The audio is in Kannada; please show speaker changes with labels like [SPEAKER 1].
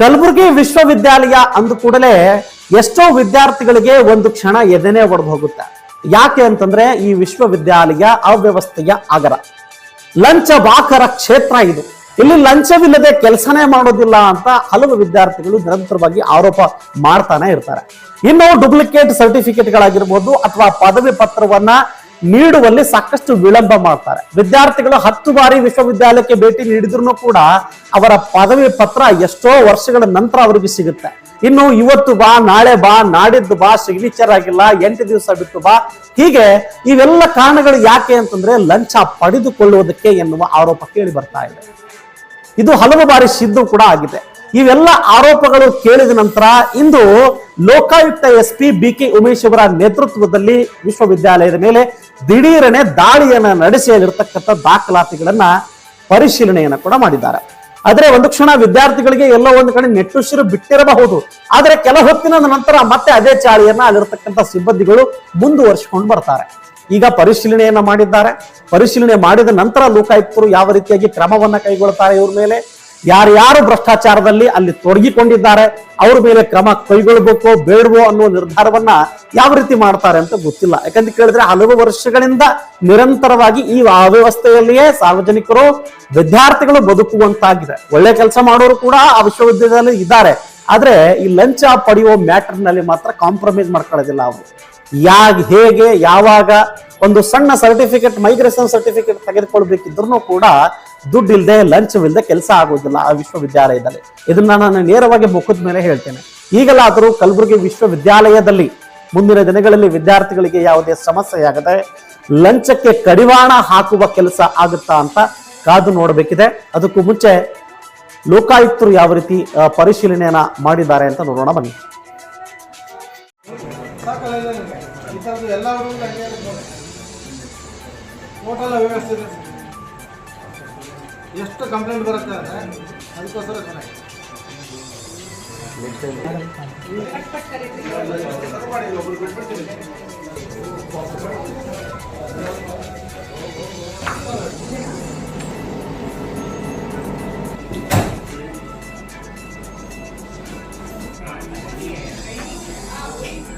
[SPEAKER 1] ಕಲಬುರಗಿ ವಿಶ್ವವಿದ್ಯಾಲಯ ಅಂದ ಕೂಡಲೇ ಎಷ್ಟೋ ವಿದ್ಯಾರ್ಥಿಗಳಿಗೆ ಒಂದು ಕ್ಷಣ ಎದೆನೆ ಒಡೆದು ಹೋಗುತ್ತೆ ಯಾಕೆ ಅಂತಂದ್ರೆ ಈ ವಿಶ್ವವಿದ್ಯಾಲಯ ಅವ್ಯವಸ್ಥೆಯ ಆಗರ. ಲಂಚ ಬಾಕರ ಕ್ಷೇತ್ರ ಇದು. ಇಲ್ಲಿ ಲಂಚವಿಲ್ಲದೆ ಕೆಲಸನೇ ಮಾಡೋದಿಲ್ಲ ಅಂತ ಹಲವು ವಿದ್ಯಾರ್ಥಿಗಳು ನಿರಂತರವಾಗಿ ಆರೋಪ ಮಾಡ್ತಾನೆ ಇರ್ತಾರೆ. ಇನ್ನು ಡುಪ್ಲಿಕೇಟ್ ಸರ್ಟಿಫಿಕೇಟ್ಗಳಾಗಿರ್ಬೋದು ಅಥವಾ ಪದವಿ ಪತ್ರವನ್ನ ನೀಡುವಲ್ಲಿ ಸಾಕಷ್ಟು ವಿಳಂಬ ಮಾಡ್ತಾರೆ. ವಿದ್ಯಾರ್ಥಿಗಳು ಹತ್ತು ಬಾರಿ ವಿಶ್ವವಿದ್ಯಾಲಯಕ್ಕೆ ಭೇಟಿ ನೀಡಿದ್ರು ಕೂಡ ಅವರ ಪದವಿ ಪತ್ರ ಎಷ್ಟೋ ವರ್ಷಗಳ ನಂತರ ಅವರಿಗೆ ಸಿಗುತ್ತೆ. ಇನ್ನು ಇವತ್ತು ಬಾ, ನಾಳೆ ಬಾ, ನಾಡಿದ್ದು ಬಾ ಸಿಗ್ನೇಚರ್ ಆಗಿಲ್ಲ, ಎಂಟು ದಿವಸ ಬಿಟ್ಟು ಬಾ, ಹೀಗೆ ಇವೆಲ್ಲ ಕಾರಣಗಳು ಯಾಕೆ ಅಂತಂದ್ರೆ ಲಂಚ ಪಡೆದುಕೊಳ್ಳುವುದಕ್ಕೆ ಎನ್ನುವ ಆರೋಪ ಕೇಳಿ ಬರ್ತಾ ಇದೆ. ಇದು ಹಲವು ಬಾರಿ ಸಿದ್ದು ಕೂಡ ಆಗಿದೆ. ಇವೆಲ್ಲ ಆರೋಪಗಳು ಕೇಳಿದ ನಂತರ ಇಂದು Lokayukta S P B K Umesh ಅವರ ನೇತೃತ್ವದಲ್ಲಿ ವಿಶ್ವವಿದ್ಯಾಲಯದ ಮೇಲೆ ದಿಢೀರನೆ ದಾಳಿಯನ್ನ ನಡೆಸಿರ್ತಕ್ಕಂಥ ದಾಖಲಾತಿಗಳನ್ನ ಪರಿಶೀಲನೆಯನ್ನ ಕೂಡ ಮಾಡಿದ್ದಾರೆ. ಆದರೆ ಒಂದು ಕ್ಷಣ ವಿದ್ಯಾರ್ಥಿಗಳಿಗೆ ಎಲ್ಲೋ ಒಂದು ಕಡೆ ನೆಟ್ಟುಸಿರು ಬಿಟ್ಟಿರಬಹುದು. ಆದರೆ ಕೆಲ ಹೊತ್ತಿನ ನಂತರ ಮತ್ತೆ ಅದೇ ಚಾಳಿಯನ್ನ ಅಲ್ಲಿರ್ತಕ್ಕಂಥ ಸಿಬ್ಬಂದಿಗಳು ಮುಂದುವರಿಸಿಕೊಂಡು ಬರ್ತಾರೆ. ಈಗ ಪರಿಶೀಲನೆಯನ್ನ ಮಾಡಿದ್ದಾರೆ. ಪರಿಶೀಲನೆ ಮಾಡಿದ ನಂತರ ಲೋಕಾಯುಕ್ತರು ಯಾವ ರೀತಿಯಾಗಿ ಕ್ರಮವನ್ನ ಕೈಗೊಳ್ತಾರೆ ಇವ್ರ ಮೇಲೆ? ಯಾರ್ಯಾರು ಭ್ರಷ್ಟಾಚಾರದಲ್ಲಿ ಅಲ್ಲಿ ತೊಡಗಿಕೊಂಡಿದ್ದಾರೆ, ಅವ್ರ ಮೇಲೆ ಕ್ರಮ ಕೈಗೊಳ್ಬೇಕೋ ಬೇಡವೋ ಅನ್ನುವ ನಿರ್ಧಾರವನ್ನ ಯಾವ ರೀತಿ ಮಾಡ್ತಾರೆ ಅಂತ ಗೊತ್ತಿಲ್ಲ. ಯಾಕಂತ ಕೇಳಿದ್ರೆ ಹಲವು ವರ್ಷಗಳಿಂದ ನಿರಂತರವಾಗಿ ಈ ಅವ್ಯವಸ್ಥೆಯಲ್ಲಿಯೇ ಸಾರ್ವಜನಿಕರು, ವಿದ್ಯಾರ್ಥಿಗಳು ಬದುಕುವಂತಾಗಿದೆ. ಒಳ್ಳೆ ಕೆಲಸ ಮಾಡೋರು ಕೂಡ ಆ ವಿಶ್ವವಿದ್ಯಾಲಯದಲ್ಲಿ ಇದ್ದಾರೆ. ಆದ್ರೆ ಈ ಲಂಚ ಪಡೆಯುವ ಮ್ಯಾಟರ್ನಲ್ಲಿ ಮಾತ್ರ ಕಾಂಪ್ರಮೈಸ್ ಮಾಡ್ಕೊಳ್ಳೋದಿಲ್ಲ ಅವರು. ಯಾಗ, ಹೇಗೆ, ಯಾವಾಗ ಒಂದು ಸಣ್ಣ ಸರ್ಟಿಫಿಕೇಟ್, ಮೈಗ್ರೇಷನ್ ಸರ್ಟಿಫಿಕೇಟ್ ತೆಗೆದುಕೊಳ್ಬೇಕಿದ್ರು ಕೂಡ ದುಡ್ಡು ಇಲ್ಲದೆ ಲಂಚವಿಲ್ಲದೆ ಕೆಲಸ ಆಗೋದಿಲ್ಲ ಆ ವಿಶ್ವವಿದ್ಯಾಲಯದಲ್ಲಿ. ಇದನ್ನ ನಾನು ನೇರವಾಗಿ ಮುಖದ ಮೇಲೆ ಹೇಳ್ತೇನೆ. ಈಗಲಾದರೂ ಕಲಬುರಗಿ ವಿಶ್ವವಿದ್ಯಾಲಯದಲ್ಲಿ ಮುಂದಿನ ದಿನಗಳಲ್ಲಿ ವಿದ್ಯಾರ್ಥಿಗಳಿಗೆ ಯಾವುದೇ ಸಮಸ್ಯೆ ಆಗದೆ ಲಂಚಕ್ಕೆ ಕಡಿವಾಣ ಹಾಕುವ ಕೆಲಸ ಆಗುತ್ತಾ ಅಂತ ಕಾದು ನೋಡಬೇಕಿದೆ. ಅದಕ್ಕೂ ಮುಂಚೆ ಲೋಕಾಯುಕ್ತರು ಯಾವ ರೀತಿ ಪರಿಶೀಲನೆಯನ್ನ ಮಾಡಿದ್ದಾರೆ ಅಂತ ನೋಡೋಣ ಬನ್ನಿ.
[SPEAKER 2] ಎಲ್ಲ ಎಷ್ಟು ಕಂಪ್ಲೇಂಟ್ ಬರುತ್ತೆ ಅಂದರೆ ಅದಕ್ಕೋಸ್ಕರ ಚೆನ್ನಾಗಿ. ಮಾಡ್ತಾ